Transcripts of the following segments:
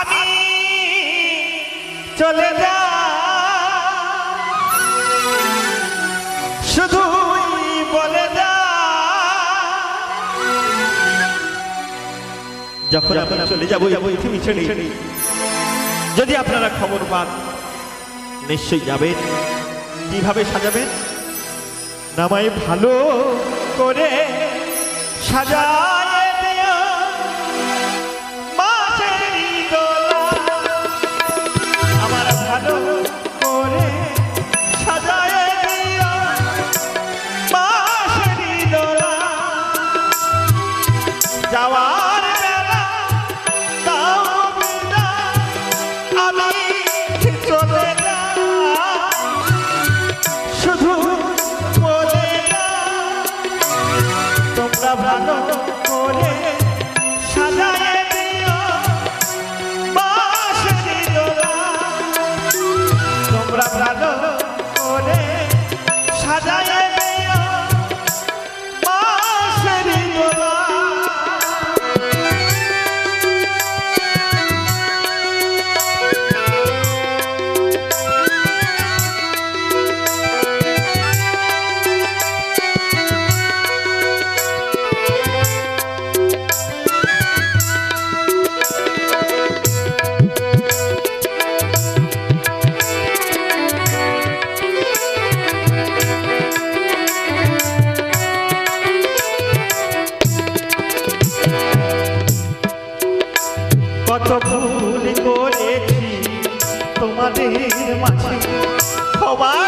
আমি চলে যা শুধু বলে যা যখন আপনারা চলে যাব পৃথিবী ছেড়ে, যদি আপনারা খবর পান, নিশ্চয়ই যাবেন। কীভাবে সাজাবেন? নামায় ভালো করে সাজা ভুল করেছি তোমাদের মাঝে সবাই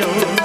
you.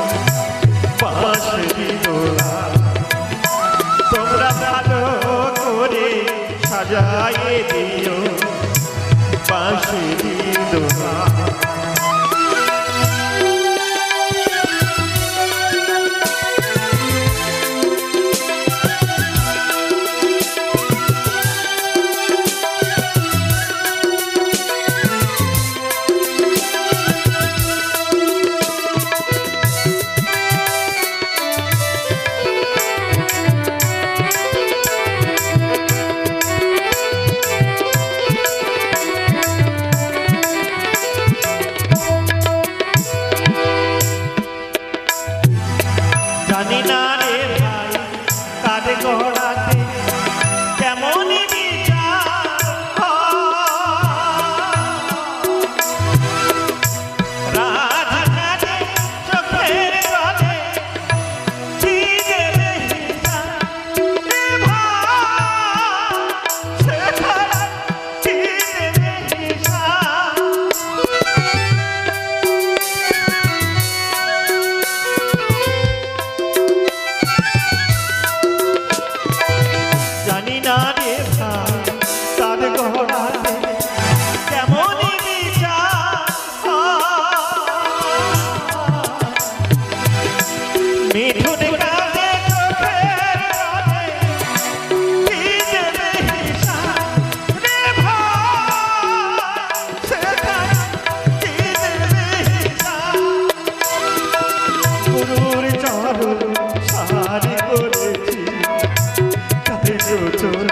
to